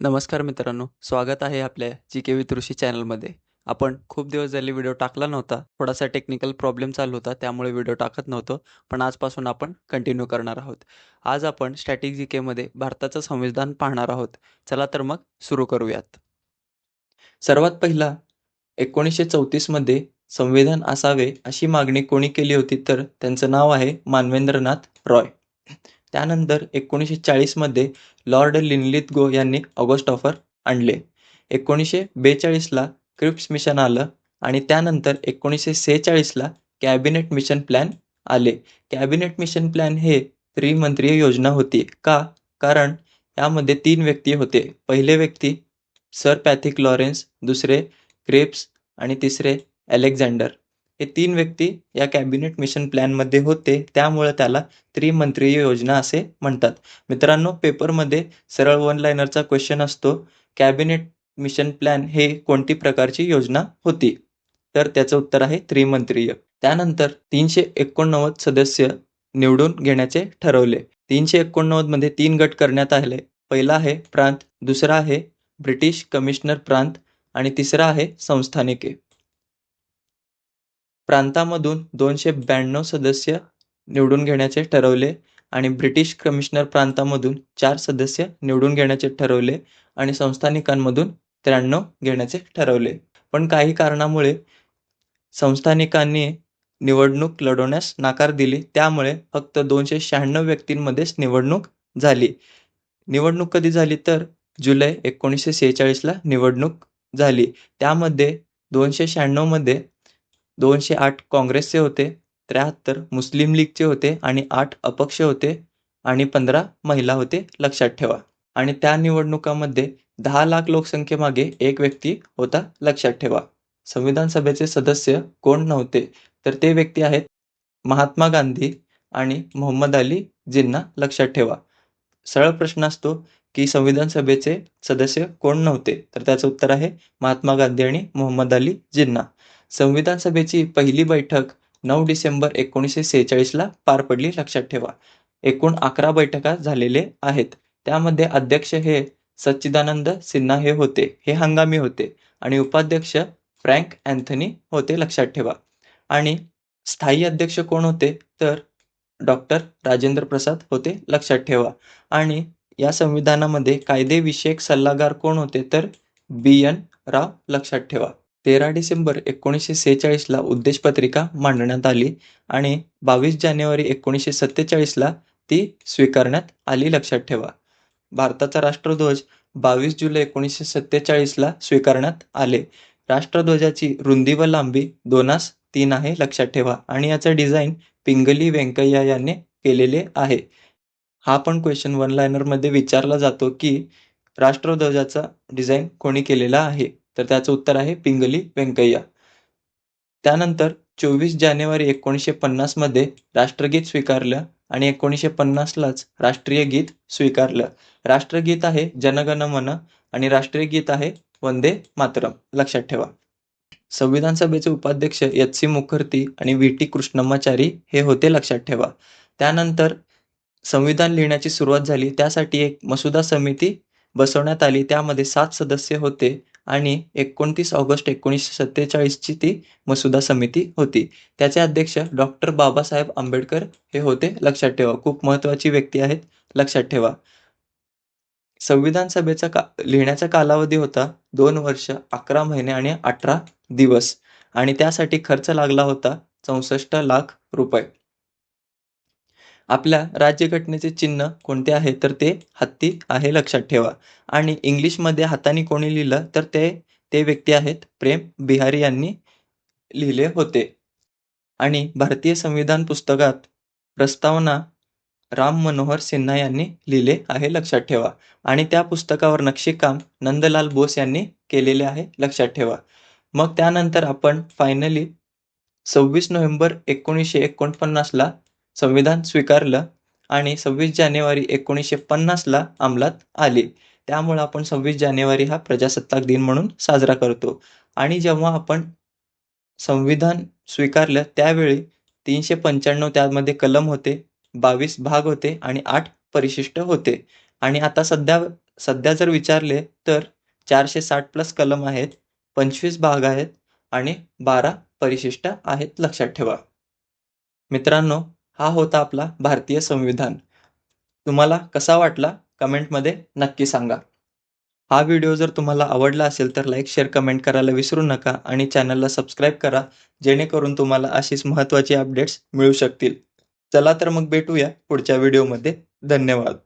नमस्कार मित्रांनो, स्वागत आहे आपल्या जी के विथ ऋषी चॅनलमध्ये. आपण खूप दिवस झाले व्हिडिओ टाकला नव्हता. थोडासा टेक्निकल प्रॉब्लेम चालू होता, त्यामुळे व्हिडिओ टाकत नव्हतो. पण आजपासून आपण कंटिन्यू करणार आहोत. आज आपण स्टॅटिक जी केमध्ये भारताचं संविधान पाहणार आहोत. चला तर मग सुरू करूयात. सर्वात पहिला 1934 मध्ये संविधान असावे अशी मागणी कोणी केली होती तर त्यांचं नाव आहे मानवेंद्रनाथ रॉय. त्यानंतर एकोणीसशे चाळीसमध्ये लॉर्ड लिनलिथगो यांनी ऑगस्ट ऑफर आणले. एकोणीसशे बेचाळीसला क्रिप्स मिशन आलं आणि त्यानंतर एकोणीसशे सेहेचाळीसला कॅबिनेट मिशन प्लॅन आले. कॅबिनेट मिशन प्लॅन हे त्रिमंत्रीय योजना होती. का? कारण यामध्ये तीन व्यक्ती होते. पहिले व्यक्ती सर पॅथिक लॉरेन्स, दुसरे क्रिप्स आणि तिसरे अलेक्झांडर. हे तीन व्यक्ती या कॅबिनेट मिशन प्लॅनमध्ये होते. त्यामुळे त्याला त्रिमंत्रीय योजना असे म्हणतात. मित्रांनो पेपरमध्ये सरळ वन लाइनरचा क्वेश्चन असतो. कॅबिनेट मिशन प्लॅन हे कोणती प्रकारची योजना होती? तर त्याचं उत्तर आहे त्रिमंत्रीय. त्यानंतर तीनशे एकोणनव्वद सदस्य निवडून घेण्याचे ठरवले. तीनशे एकोणनव्वदमध्ये तीन गट करण्यात आले. पहिला आहे प्रांत, दुसरा आहे ब्रिटिश कमिशनर प्रांत आणि तिसरा आहे संस्थानिके. प्रांतामधून दोनशे ब्याण्णव सदस्य निवडून घेण्याचे ठरवले आणि ब्रिटिश कमिशनर प्रांतामधून चार सदस्य निवडून घेण्याचे ठरवले आणि संस्थानिकांमधून त्र्याण्णव घेण्याचे ठरवले. पण काही कारणामुळे संस्थानिकांनी निवडणूक लढवण्यास नाकार दिली. त्यामुळे फक्त दोनशे शहाण्णव व्यक्तींमध्येच निवडणूक झाली. निवडणूक कधी झाली तर जुलै एकोणीसशे सेहेचाळीसला निवडणूक झाली. त्यामध्ये दोनशे शहाण्णवमध्ये दोनशे आठ काँग्रेसचे होते, त्र्याहत्तर मुस्लिम लीगचे होते आणि आठ अपक्ष होते आणि पंधरा महिला होते लक्षात ठेवा. आणि त्या निवडणुकामध्ये दहा लाख लोकसंख्येमागे एक व्यक्ती होता लक्षात ठेवा. संविधान सभेचे सदस्य कोण नव्हते तर ते व्यक्ती आहेत महात्मा गांधी आणि मोहम्मद अली जिन्ना लक्षात ठेवा. सरळ प्रश्न असतो की संविधान सभेचे सदस्य कोण नव्हते तर त्याचं उत्तर आहे महात्मा गांधी आणि मोहम्मद अली जिन्ना. संविधान सभेची पहिली बैठक नऊ डिसेंबर एकोणीसशे सेहेचाळीसला पार पडली लक्षात ठेवा. एकूण अकरा बैठका झालेले आहेत. त्यामध्ये अध्यक्ष हे सच्चिदानंद सिन्हा हे होते. हे हंगामी होते आणि उपाध्यक्ष फ्रँक अँथनी होते लक्षात ठेवा. आणि स्थायी अध्यक्ष कोण होते तर डॉक्टर राजेंद्र प्रसाद होते लक्षात ठेवा. आणि या संविधानामध्ये कायदेविषयक सल्लागार कोण होते तर बी एन राव लक्षात ठेवा. तेरा डिसेंबर एकोणीसशे सेहेचाळीसला उद्देशपत्रिका मांडण्यात आली आणि बावीस जानेवारी एकोणीसशे सत्तेचाळीसला ती स्वीकारण्यात आली लक्षात ठेवा. भारताचा राष्ट्रध्वज बावीस जुलै एकोणीसशे सत्तेचाळीसला स्वीकारण्यात आले. राष्ट्रध्वजाची रुंदी व लांबी दोनास तीन आहे लक्षात ठेवा आणि याचं डिझाईन पिंगली वेंकय्या यांनी केलेले आहे. हा पण क्वेश्चन वन लायनरमध्ये विचारला जातो की राष्ट्रध्वजाचा डिझाईन कोणी केलेला आहे तर त्याचं उत्तर आहे पिंगली व्यंकय्या त्यानंतर चोवीस जानेवारी एकोणीसशे पन्नासमध्ये राष्ट्रगीत स्वीकारलं आणि एकोणीसशे पन्नासलाच राष्ट्रीय गीत स्वीकारलं. राष्ट्रगीत आहे जनगण मन आणि राष्ट्रीय गीत आहे वंदे मातरम लक्षात ठेवा. संविधान सभेचे उपाध्यक्ष एच सी मुखर्जी आणि व्ही टी कृष्णमाचारी हे होते लक्षात ठेवा. त्यानंतर संविधान लिहिण्याची सुरुवात झाली त्यासाठी एक मसुदा समिती बसवण्यात आली. त्यामध्ये सात सदस्य होते आणि एकोणतीस ऑगस्ट एकोणीसशे सत्तेचाळीसची ती मसुदा समिती होती. त्याचे अध्यक्ष डॉक्टर बाबासाहेब आंबेडकर हे होते लक्षात ठेवा. खूप महत्त्वाची व्यक्ती आहेत लक्षात ठेवा. संविधान सभेचा का लिहिण्याचा कालावधी होता दोन वर्ष, अकरा महिने आणि अठरा दिवस आणि त्यासाठी खर्च लागला होता चौसष्ट लाख रुपये. आपल्या राज्यघटनेचे चिन्ह कोणते आहे तर ते हत्ती आहे लक्षात ठेवा. आणि इंग्लिशमध्ये हाताने कोणी लिहिलं तर ते ते व्यक्ती आहेत प्रेम बिहारी यांनी लिहिले होते. आणि भारतीय संविधान पुस्तकात प्रस्तावना राम मनोहर सिन्हा यांनी लिहिले आहे लक्षात ठेवा. आणि त्या पुस्तकावर नक्षीकाम नंदलाल बोस यांनी केलेले आहे लक्षात ठेवा. मग त्यानंतर आपण फायनली सव्वीस नोव्हेंबर एकोणीसशे एकोणपन्नासला संविधान स्वीकारलं आणि सव्वीस जानेवारी एकोणीसशे पन्नासला अंमलात आले. त्यामुळं आपण सव्वीस जानेवारी हा प्रजासत्ताक दिन म्हणून साजरा करतो. आणि जेव्हा आपण संविधान स्वीकारलं त्यावेळी तीनशे पंच्याण्णव त्यामध्ये कलम होते, बावीस भाग होते आणि आठ परिशिष्ट होते. आणि आता सध्या सध्या जर विचारले तर चारशे साठ प्लस कलम आहेत पंचवीस भाग आहेत आणि बारा परिशिष्ट आहेत लक्षात ठेवा मित्रांनो हा होता आपला भारतीय संविधान. तुम्हाला कसा वाटला? कमेंटमध्ये नक्की सांगा. हा व्हिडिओ जर तुम्हाला आवडला असेल तर लाईक शेअर कमेंट करायला विसरू नका आणि चॅनलला सबस्क्राईब करा जेणेकरून तुम्हाला अशीच महत्त्वाची अपडेट्स मिळू शकतील. चला तर मग भेटूया पुढच्या व्हिडिओमध्ये धन्यवाद.